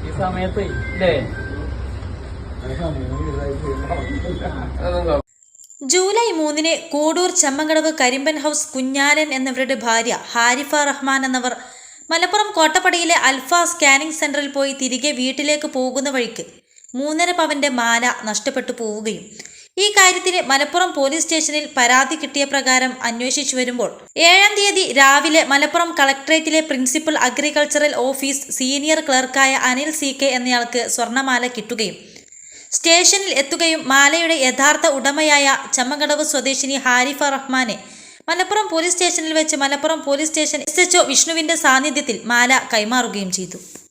ഈ സമയത്ത് ഇല്ലേ? ജൂലൈ മൂന്നിന് കോഡൂർ ചമ്മങ്കടവ് കരിമ്പൻ ഹൗസ് കുഞ്ഞാലൻ എന്നിവരുടെ ഭാര്യ ഹാരിഫ റഹ്മാൻ എന്നവർ മലപ്പുറം കോട്ടപ്പടിയിലെ അൽഫ സ്കാനിംഗ് സെന്ററിൽ പോയി തിരികെ വീട്ടിലേക്ക് പോകുന്ന വഴിക്ക് മൂന്നര പവന്റെ മാല നഷ്ടപ്പെട്ടു പോവുകയും ഈ കാര്യത്തിന് മലപ്പുറം പോലീസ് സ്റ്റേഷനിൽ പരാതി കിട്ടിയ പ്രകാരം അന്വേഷിച്ചു വരുമ്പോൾ ഏഴാം തീയതി രാവിലെ മലപ്പുറം കളക്ടറേറ്റിലെ പ്രിൻസിപ്പൽ അഗ്രികൾച്ചറൽ ഓഫീസ് സീനിയർ ക്ലർക്കായ അനിൽ സി കെ എന്നയാൾക്ക് സ്വർണമാല കിട്ടുകയും സ്റ്റേഷനിൽ എത്തുകയും മാലയുടെ യഥാർത്ഥ ഉടമയായ ചമ്മകടവ് സ്വദേശിനി ഹാരിഫ റഹ്മാനെ മലപ്പുറം പോലീസ് സ്റ്റേഷനിൽ വെച്ച് മലപ്പുറം പോലീസ് സ്റ്റേഷൻ എസ് വിഷ്ണുവിന്റെ സാന്നിധ്യത്തിൽ മാല കൈമാറുകയും ചെയ്തു.